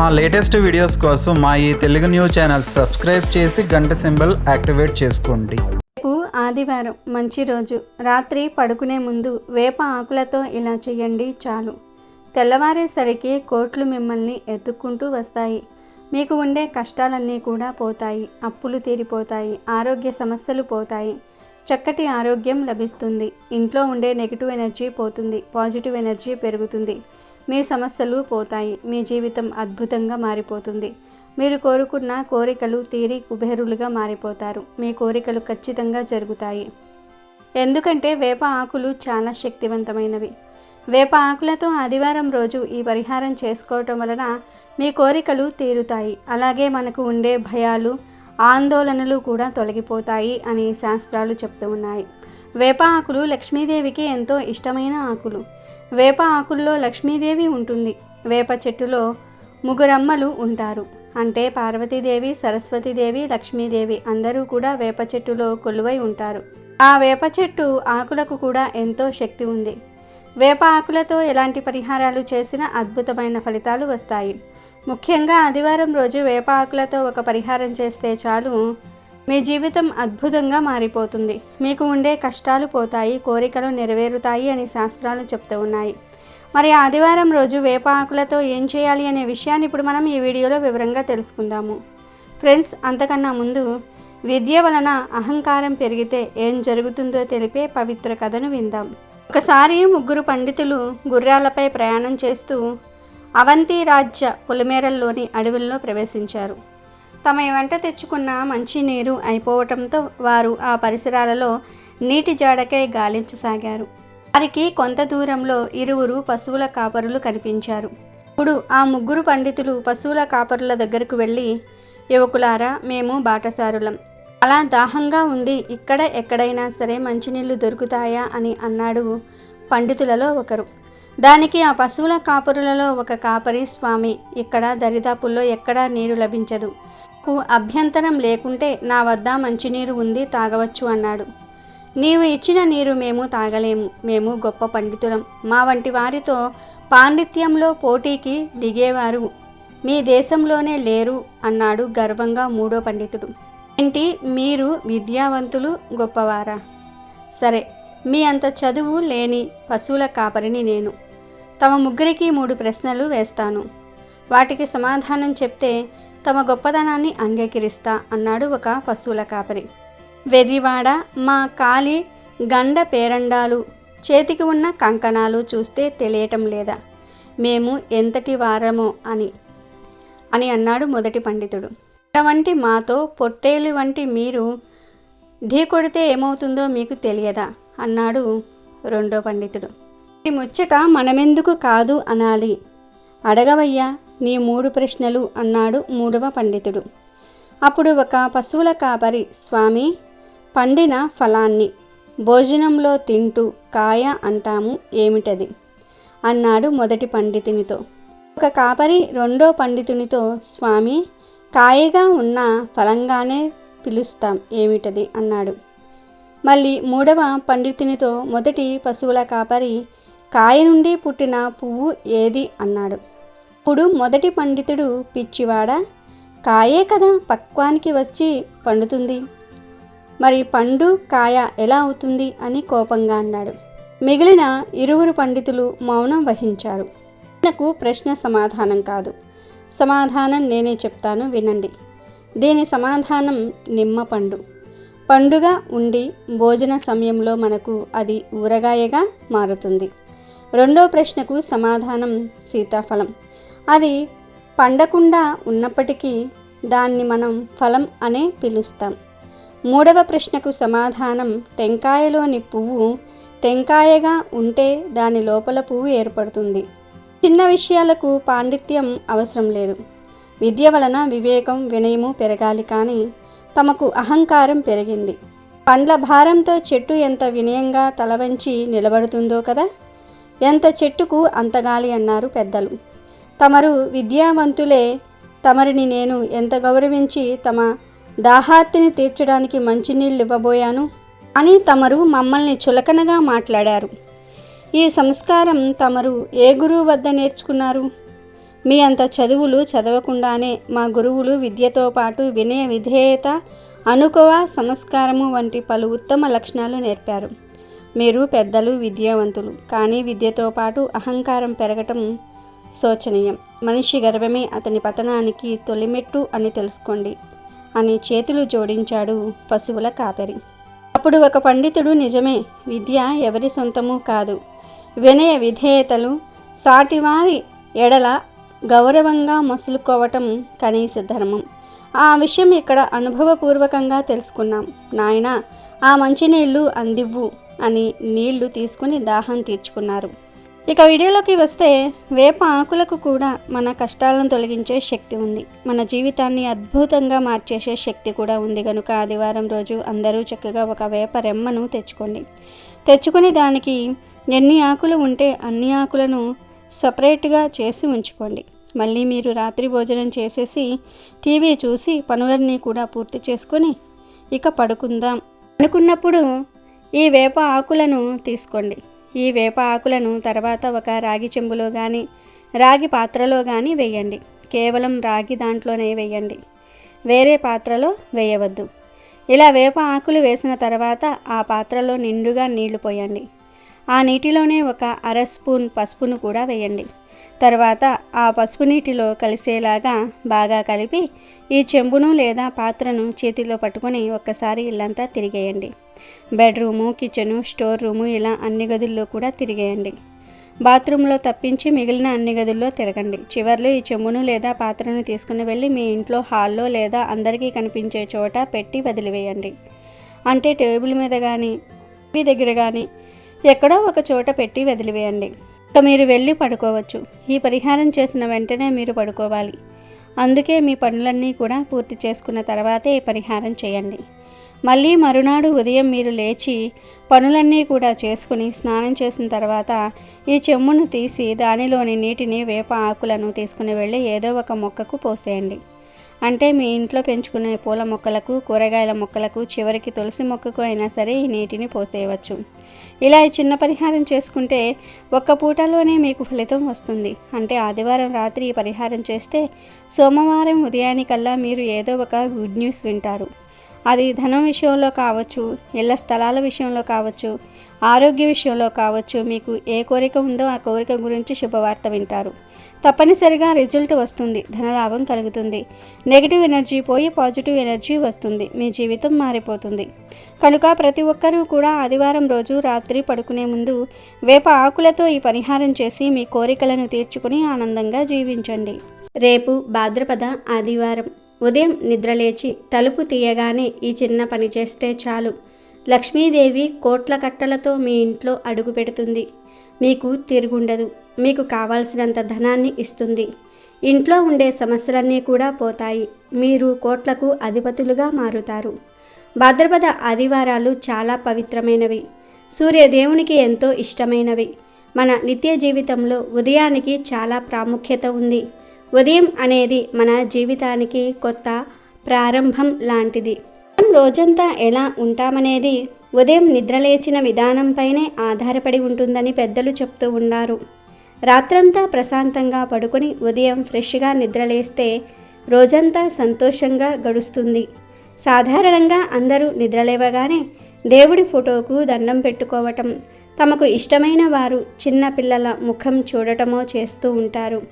మా latest videos కోసం మా ఈ తెలుగు న్యూస్ ఛానల్ సబ్స్క్రైబ్ చేసి గంట సింబల్ యాక్టివేట్ చేసుకోండి. రేపు ఆదివారం మంచి రోజు. రాత్రి పడుకునే ముందు వేప ఆకులతో ఇలా చేయండి చాలు. తెల్లవారేసరికి కోట్లు మిమ్మల్ని ఎత్తుక్కుంటూ వస్తాయి. మీకు ఉండే కష్టాలన్నీ కూడా పోతాయి. అప్పులు తీరిపోతాయి. ఆరోగ్య సమస్యలు పోతాయి. చక్కటి ఆరోగ్యం లభిస్తుంది. ఇంట్లో ఉండే నెగిటివ్ ఎనర్జీ పోతుంది. పాజిటివ్ ఎనర్జీ పెరుగుతుంది. మీ సమస్యలు పోతాయి. మీ జీవితం అద్భుతంగా మారిపోతుంది. మీరు కోరుకున్న కోరికలు తీరి కుబేరులుగా మారిపోతారు. మీ కోరికలు ఖచ్చితంగా జరుగుతాయి. ఎందుకంటే వేప ఆకులు చాలా శక్తివంతమైనవి. వేప ఆకులతో ఆదివారం రోజు ఈ పరిహారం చేసుకోవటం వలన మీ కోరికలు తీరుతాయి. అలాగే మనకు ఉండే భయాలు ఆందోళనలు కూడా తొలగిపోతాయి అని శాస్త్రాలు చెప్తూ ఉన్నాయి. వేప ఆకులు లక్ష్మీదేవికి ఎంతో ఇష్టమైన ఆకులు. వేప ఆకుల్లో లక్ష్మీదేవి ఉంటుంది. వేప చెట్టులో ముగ్గురమ్మలు ఉంటారు. అంటే పార్వతీదేవి సరస్వతీదేవి లక్ష్మీదేవి అందరూ కూడా వేప చెట్టులో కొలువై ఉంటారు. ఆ వేప చెట్టు ఆకులకు కూడా ఎంతో శక్తి ఉంది. వేప ఆకులతో ఎలాంటి పరిహారాలు చేసినా అద్భుతమైన ఫలితాలు వస్తాయి. ముఖ్యంగా ఆదివారం రోజు వేప ఆకులతో ఒక పరిహారం చేస్తే చాలు మీ జీవితం అద్భుతంగా మారిపోతుంది. మీకు ఉండే కష్టాలు పోతాయి కోరికలు నెరవేరుతాయి అని శాస్త్రాలు చెప్తూ ఉన్నాయి. మరి ఆదివారం రోజు వేప ఆకులతో ఏం చేయాలి అనే విషయాన్ని ఇప్పుడు మనం ఈ వీడియోలో వివరంగా తెలుసుకుందాము. ఫ్రెండ్స్ అంతకన్నా ముందు విద్య వలన అహంకారం పెరిగితే ఏం జరుగుతుందో తెలిపే పవిత్ర కథను విందాం. ఒకసారి ముగ్గురు పండితులు గుర్రాలపై ప్రయాణం చేస్తూ అవంతి రాజ్య పొలిమేరల్లోని అడవుల్లో ప్రవేశించారు. తమ వెంట తెచ్చుకున్న మంచినీరు అయిపోవటంతో వారు ఆ పరిసరాలలో నీటి జాడకై గాలించసాగారు. వారికి కొంత దూరంలో ఇరువురు పశువుల కాపరులు కనిపించారు. ఇప్పుడు ఆ ముగ్గురు పండితులు పశువుల కాపరుల దగ్గరకు వెళ్ళి యువకులారా మేము బాటసారులం. అలా దాహంగా ఉంది ఇక్కడ ఎక్కడైనా సరే మంచినీళ్ళు దొరుకుతాయా? అని అన్నాడు పండితులలో ఒకరు. దానికి ఆ పశువుల కాపరులలో ఒక కాపరి స్వామి. ఇక్కడ దరిదాపుల్లో ఎక్కడా నీరు లభించదు. కు అభ్యంతరం లేకుంటే నా వద్ద మంచినీరు ఉంది తాగవచ్చు అన్నాడు. నీవు ఇచ్చిన నీరు మేము తాగలేము మేము గొప్ప పండితులం. మా వంటి వారితో పాండిత్యంలో పోటీకి దిగేవారు మీ దేశంలోనే లేరు అన్నాడు గర్వంగా మూడో పండితుడు. ఏంటి మీరు విద్యావంతులు గొప్పవారా? సరే మీ అంత చదువు లేని పశువుల కాపరిని నేను. తమ ముగ్గురికి మూడు ప్రశ్నలు వేస్తాను. వాటికి సమాధానం చెప్తే తమ గొప్పదనాన్ని అంగీకరిస్తా అన్నాడు ఒక పశువుల కాపరి. వెర్రివాడ మా కాలి గండ పేరండాలు చేతికి ఉన్న కంకణాలు చూస్తే తెలియటం లేదా? మేము ఎంతటి వారమో అని. అని అన్నాడు మొదటి పండితుడు. వంటి మాతో పొట్టేలు వంటి మీరు ఢీ కొడితే ఏమవుతుందో మీకు తెలియదా? అన్నాడు రెండో పండితుడు. ఈ ముచ్చట మనమెందుకు కాదు అనాలి. అడగవయ్యా నీ మూడు ప్రశ్నలు అన్నాడు మూడవ పండితుడు. అప్పుడు ఒక పశువుల కాపరి స్వామి పండిన ఫలాన్ని భోజనంలో తింటూ కాయ అంటాము ఏమిటది అన్నాడు మొదటి పండితునితో. ఒక కాపరి రెండో పండితునితో స్వామి కాయగా ఉన్న ఫలంగానే పిలుస్తాం ఏమిటది అన్నాడు. మళ్ళీ మూడవ పండితునితో మొదటి పశువుల కాపరి కాయ నుండి పుట్టిన పువ్వు ఏది అన్నాడు. ఇప్పుడు మొదటి పండితుడు పిచ్చివాడ? కాయే కదా పక్వానికి వచ్చి పండుతుంది. మరి పండు కాయ ఎలా అవుతుంది అని కోపంగా అన్నాడు. మిగిలిన ఇరువురు పండితులు మౌనం వహించారు. నాకు ప్రశ్న సమాధానం కాదు. సమాధానం నేనే చెప్తాను వినండి. దీని సమాధానం నిమ్మ పండు. పండుగ ఉండి భోజన సమయంలో మనకు అది ఊరగాయగా మారుతుంది. రెండో ప్రశ్నకు సమాధానం సీతాఫలం. అది పండకుండా ఉన్నప్పటికీ దాన్ని మనం ఫలం అనే పిలుస్తాం. మూడవ ప్రశ్నకు సమాధానం టెంకాయలోని పువ్వు టెంకాయగా ఉంటే దాని లోపల పువ్వు ఏర్పడుతుంది. చిన్న విషయాలకు పాండిత్యం అవసరం లేదు. విద్య వలన వివేకం వినయము పెరగాలి కానీ తమకు అహంకారం పెరిగింది. పండ్ల భారంతో చెట్టు ఎంత వినయంగా తలవంచి నిలబడుతుందో కదా? ఎంత చెట్టుకు అంత గాలి అన్నారు పెద్దలు. తమరు విద్యావంతులే తమరిని నేను ఎంత గౌరవించి తమ దాహార్తిని తీర్చడానికి మంచినీళ్ళు ఇవ్వబోయాను అని తమరు మమ్మల్ని చులకనగా మాట్లాడారు. ఈ సంస్కారం తమరు ఏ గురువు వద్ద నేర్చుకున్నారు? మీ అంత చదువులు చదవకుండానే మా గురువులు విద్యతో పాటు వినయ విధేయత అనుకవ సంస్కారము వంటి పలు ఉత్తమ లక్షణాలు నేర్పారు. మీరు పెద్దలు విద్యావంతులు కానీ విద్యతో పాటు అహంకారం పెరగటం శోచనీయం. మనిషి గర్వమే అతని పతనానికి తొలిమెట్టు అని తెలుసుకోండి. అని చేతులు జోడించాడు పశువుల కాపరి. అప్పుడు ఒక పండితుడు నిజమే విద్య ఎవరి సొంతము కాదు. వినయ విధేయతలు సాటివారి ఎడల గౌరవంగా మసులుకోవటం కనీస ధర్మం. ఆ విషయం ఇక్కడ అనుభవపూర్వకంగా తెలుసుకున్నాం. నాయన ఆ మంచినీళ్ళు అందివ్వు అని నీళ్ళు తీసుకుని దాహం తీర్చుకున్నారు. ఇక వీడియోలోకి వస్తే వేప ఆకులకు కూడా మన కష్టాలను తొలగించే శక్తి ఉంది. మన జీవితాన్ని అద్భుతంగా మార్చేసే శక్తి కూడా ఉంది. కనుక ఆదివారం రోజు అందరూ చక్కగా ఒక వేప రెమ్మను తెచ్చుకోండి. తెచ్చుకొని దానికి ఎన్ని ఆకులు ఉంటే అన్ని ఆకులను సపరేట్గా చేసి ఉంచుకోండి. మళ్ళీ మీరు రాత్రి భోజనం చేసేసి టీవీ చూసి పనులన్నీ కూడా పూర్తి చేసుకొని ఇక పడుకుందాం. అనుకున్నప్పుడు ఈ వేప ఆకులను తీసుకోండి. ఈ వేప ఆకులను తర్వాత ఒక రాగి చెంబులో కానీ రాగి పాత్రలో కానీ వేయండి. కేవలం రాగి దాంట్లోనే వేయండి. వేరే పాత్రలో వేయవద్దు. ఇలా వేప ఆకులు వేసిన తర్వాత ఆ పాత్రలో నిండుగా నీళ్ళు పోయండి. ఆ నీటిలోనే ఒక అర స్పూన్ పసుపును కూడా వేయండి. తర్వాత ఆ పసుపు నీటిలో కలిసేలాగా బాగా కలిపి ఈ చెంబును లేదా పాత్రను చేతిలో పట్టుకొని ఒక్కసారి ఇల్లంతా తిరిగేయండి. బెడ్రూము కిచెను స్టోర్ రూము ఇలా అన్ని గదుల్లో కూడా తిరిగేయండి. బాత్రూంలో తప్పించి మిగిలిన అన్ని గదుల్లో తిరగండి. చివర్లో ఈ చెంబును లేదా పాత్రను తీసుకుని వెళ్ళి మీ ఇంట్లో హాల్లో లేదా అందరికీ కనిపించే చోట పెట్టి వదిలివేయండి. అంటే టేబుల్ మీద కానీ మీ దగ్గర కానీ ఎక్కడో ఒక చోట పెట్టి వదిలివేయండి. ఇక మీరు వెళ్ళి పడుకోవచ్చు. ఈ పరిహారం చేసిన వెంటనే మీరు పడుకోవాలి. అందుకే మీ పనులన్నీ కూడా పూర్తి చేసుకున్న తర్వాతే ఈ పరిహారం చేయండి. మళ్ళీ మరునాడు ఉదయం మీరు లేచి పనులన్నీ కూడా చేసుకుని స్నానం చేసిన తర్వాత ఈ చెమ్మును తీసి దానిలోని నీటిని వేప ఆకులను తీసుకుని వెళ్ళి ఏదో ఒక మొక్కకు పోసేయండి. అంటే మీ ఇంట్లో పెంచుకునే పూల మొక్కలకు కూరగాయల మొక్కలకు చివరికి తులసి మొక్కకు అయినా సరే ఈ నీటిని పోసేయవచ్చు. ఇలా ఈ చిన్న పరిహారం చేసుకుంటే ఒక్క పూటలోనే మీకు ఫలితం వస్తుంది. అంటే ఆదివారం రాత్రి ఈ పరిహారం చేస్తే సోమవారం ఉదయానికల్లా మీరు ఏదో ఒక గుడ్ న్యూస్ వింటారు. అది ధనం విషయంలో కావచ్చు ఇళ్ళ స్థలాల విషయంలో కావచ్చు ఆరోగ్య విషయంలో కావచ్చు మీకు ఏ కోరిక ఉందో ఆ కోరిక గురించి శుభవార్త వింటారు. తప్పనిసరిగా రిజల్ట్ వస్తుంది ధనలాభం కలుగుతుంది. నెగిటివ్ ఎనర్జీ పోయి పాజిటివ్ ఎనర్జీ వస్తుంది మీ జీవితం మారిపోతుంది. కనుక ప్రతి ఒక్కరూ కూడా ఆదివారం రోజు రాత్రి పడుకునే ముందు వేప ఆకులతో ఈ పరిహారం చేసి మీ కోరికలను తీర్చుకుని ఆనందంగా జీవించండి. రేపు భాద్రపద ఆదివారం. ఉదయం నిద్రలేచి తలుపు తీయగానే ఈ చిన్న పని చేస్తే చాలు. లక్ష్మీదేవి కోట్ల కట్టలతో మీ ఇంట్లో అడుగు పెడుతుంది. మీకు తిరుగుండదు. మీకు కావాల్సినంత ధనాన్ని ఇస్తుంది. ఇంట్లో ఉండే సమస్యలన్నీ కూడా పోతాయి. మీరు కోట్లకు అధిపతులుగా మారుతారు. భాద్రపద ఆదివారాలు చాలా పవిత్రమైనవి. సూర్యదేవునికి ఎంతో ఇష్టమైనవి. మన నిత్య జీవితంలో ఉదయానికి చాలా ప్రాముఖ్యత ఉంది. ఉదయం అనేది మన జీవితానికి కొత్త ప్రారంభం లాంటిది. మనం రోజంతా ఎలా ఉంటామనేది ఉదయం నిద్రలేచిన విధానంపైనే ఆధారపడి ఉంటుందని పెద్దలు చెప్తూ ఉన్నారు. రాత్రంతా ప్రశాంతంగా పడుకొని ఉదయం ఫ్రెష్గా నిద్రలేస్తే రోజంతా సంతోషంగా గడుస్తుంది. సాధారణంగా అందరూ నిద్రలేవగానే దేవుడి ఫోటోకు దండం పెట్టుకోవటం తమకు ఇష్టమైన వారు చిన్న పిల్లల ముఖం చూడటమో చేస్తూ ఉంటారు.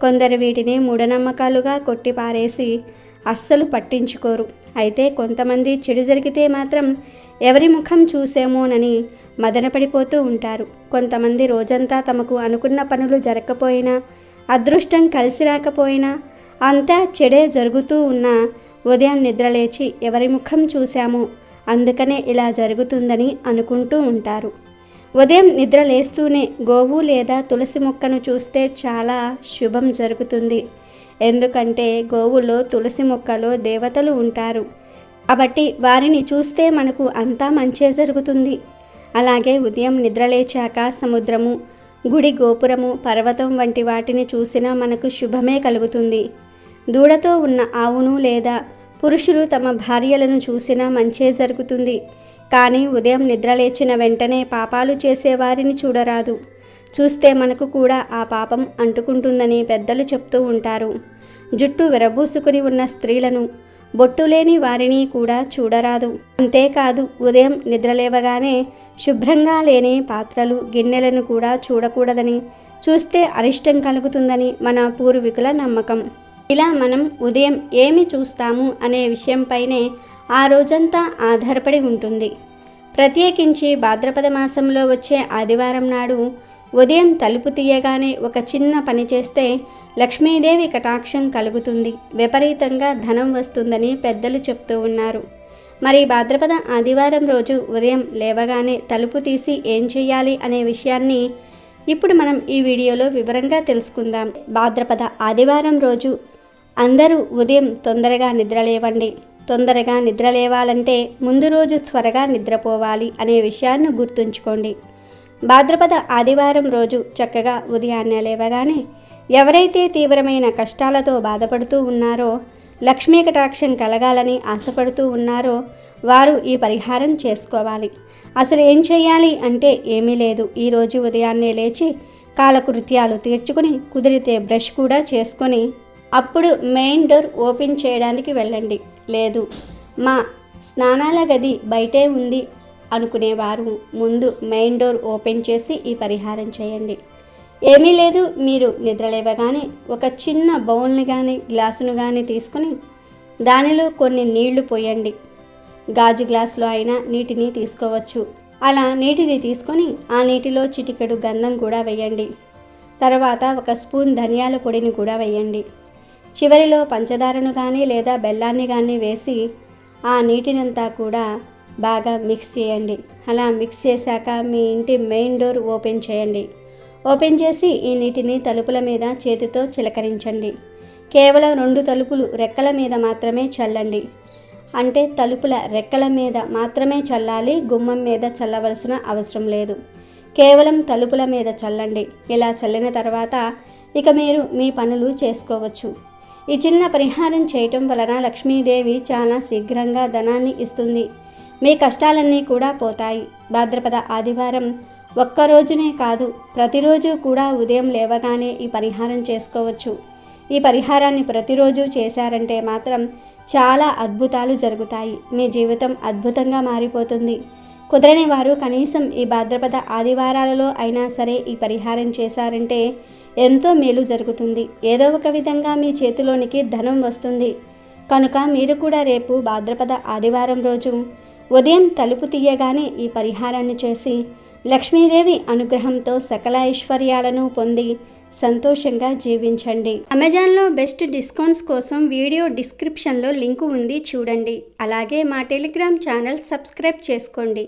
కొందరు వీటిని మూఢనమ్మకాలుగా కొట్టిపారేసి అస్సలు పట్టించుకోరు. అయితే కొంతమంది చెడు జరిగితే మాత్రం ఎవరి ముఖం చూసేమోనని మదనపడిపోతూ ఉంటారు. కొంతమంది రోజంతా తమకు అనుకున్న పనులు జరగకపోయినా అదృష్టం కలిసి రాకపోయినా అంతా చెడే జరుగుతూ ఉన్నా ఉదయం నిద్రలేచి ఎవరి ముఖం చూశామో అందుకనే ఇలా జరుగుతుందని అనుకుంటూ ఉంటారు. ఉదయం నిద్ర లేస్తూనే గోవు లేదా తులసి మొక్కను చూస్తే చాలా శుభం జరుగుతుంది. ఎందుకంటే గోవులో తులసి మొక్కలో దేవతలు ఉంటారు. కాబట్టి వారిని చూస్తే మనకు అంతా మంచే జరుగుతుంది. అలాగే ఉదయం నిద్రలేచాక సముద్రము గుడి గోపురము పర్వతం వంటి వాటిని చూసినా మనకు శుభమే కలుగుతుంది. దూడతో ఉన్న ఆవును లేదా పురుషులు తమ భార్యలను చూసినా మంచే జరుగుతుంది. కానీ ఉదయం నిద్రలేచిన వెంటనే పాపాలు చేసేవారిని చూడరాదు. చూస్తే మనకు కూడా ఆ పాపం అంటుకుంటుందని పెద్దలు చెప్తూ ఉంటారు. జుట్టు విరబూసుకుని ఉన్న స్త్రీలను బొట్టు లేని వారిని కూడా చూడరాదు. అంతేకాదు ఉదయం నిద్రలేవగానే శుభ్రంగా లేని పాత్రలు గిన్నెలను కూడా చూడకూడదని చూస్తే అరిష్టం కలుగుతుందని మన పూర్వీకుల నమ్మకం. ఇలా మనం ఉదయం ఏమి చూస్తాము అనే విషయంపైనే ఆ రోజంతా ఆధారపడి ఉంటుంది. ప్రత్యేకించి భాద్రపద మాసంలో వచ్చే ఆదివారం నాడు ఉదయం తలుపు తీయగానే ఒక చిన్న పని చేస్తే లక్ష్మీదేవి కటాక్షం కలుగుతుంది. విపరీతంగా ధనం వస్తుందని పెద్దలు చెప్తూ ఉన్నారు. మరి భాద్రపద ఆదివారం రోజు ఉదయం లేవగానే తలుపు తీసి ఏం చేయాలి అనే విషయాన్ని ఇప్పుడు మనం ఈ వీడియోలో వివరంగా తెలుసుకుందాం. భాద్రపద ఆదివారం రోజు అందరూ ఉదయం తొందరగా నిద్రలేవండి. తొందరగా నిద్రలేవాలంటే ముందు రోజు త్వరగా నిద్రపోవాలి అనే విషయాన్ని గుర్తుంచుకోండి. భాద్రపద ఆదివారం రోజు చక్కగా ఉదయాన్నే లేవగానే ఎవరైతే తీవ్రమైన కష్టాలతో బాధపడుతూ ఉన్నారో లక్ష్మీ కటాక్షం కలగాలని ఆశపడుతూ ఉన్నారో వారు ఈ పరిహారం చేసుకోవాలి. అసలు ఏం చేయాలి అంటే ఏమీ లేదు. ఈరోజు ఉదయాన్నే లేచి కాలకృత్యాలు తీర్చుకుని కుదిరితే బ్రష్ కూడా చేసుకొని అప్పుడు మెయిన్ డోర్ ఓపెన్ చేయడానికి వెళ్ళండి. లేదు మా స్నానాల గది బయటే ఉంది అనుకునేవారు. ముందు మెయిన్ డోర్ ఓపెన్ చేసి ఈ పరిహారం చేయండి. ఏమీ లేదు మీరు నిద్రలేవగానే ఒక చిన్న బౌల్ని కానీ గ్లాసును కానీ తీసుకుని దానిలో కొన్ని నీళ్ళు పోయండి. గాజు గ్లాసులో అయినా నీటిని తీసుకోవచ్చు. అలా నీటిని తీసుకొని ఆ నీటిలో చిటికెడు గంధం కూడా వేయండి. తర్వాత ఒక స్పూన్ ధనియాల పొడిని కూడా వేయండి. చివరిలో పంచదారను కానీ లేదా బెల్లాన్ని కానీ వేసి ఆ నీటినంతా కూడా బాగా మిక్స్ చేయండి. అలా మిక్స్ చేశాక మీ ఇంటి మెయిన్ డోర్ ఓపెన్ చేయండి. ఓపెన్ చేసి ఈ నీటిని తలుపుల మీద చేతితో చిలకరించండి. కేవలం రెండు తలుపులు రెక్కల మీద మాత్రమే చల్లండి. అంటే తలుపుల రెక్కల మీద మాత్రమే చల్లాలి గుమ్మం మీద చల్లవలసిన అవసరం లేదు. కేవలం తలుపుల మీద చల్లండి. ఇలా చల్లిన తర్వాత ఇక మీరు మీ పనులు చేసుకోవచ్చు. ఈ చిన్న పరిహారం చేయటం వలన లక్ష్మీదేవి చాలా శీఘ్రంగా ధనాన్ని ఇస్తుంది. మీ కష్టాలన్నీ కూడా పోతాయి. భాద్రపద ఆదివారం ఒక్క రోజునే కాదు ప్రతిరోజు కూడా ఉదయం లేవగానే ఈ పరిహారం చేసుకోవచ్చు. ఈ పరిహారాన్ని ప్రతిరోజు చేశారంటే మాత్రం చాలా అద్భుతాలు జరుగుతాయి. మీ జీవితం అద్భుతంగా మారిపోతుంది. కుదరని వారు కనీసం ఈ భాద్రపద ఆదివారాలలో అయినా సరే ఈ పరిహారం చేశారంటే ఎంతో మేలు జరుగుతుంది. ఏదో ఒక విధంగా మీ చేతిలోనికి ధనం వస్తుంది. కనుక మీరు కూడా రేపు భాద్రపద ఆదివారం రోజు ఉదయం తలుపు తీయగానే ఈ పరిహారాన్ని చేసి లక్ష్మీదేవి అనుగ్రహంతో సకల ఐశ్వర్యాలను పొంది సంతోషంగా జీవించండి. అమెజాన్లో బెస్ట్ డిస్కౌంట్స్ కోసం వీడియో డిస్క్రిప్షన్లో లింకు ఉంది చూడండి. అలాగే మా టెలిగ్రామ్ ఛానల్ సబ్స్క్రైబ్ చేసుకోండి.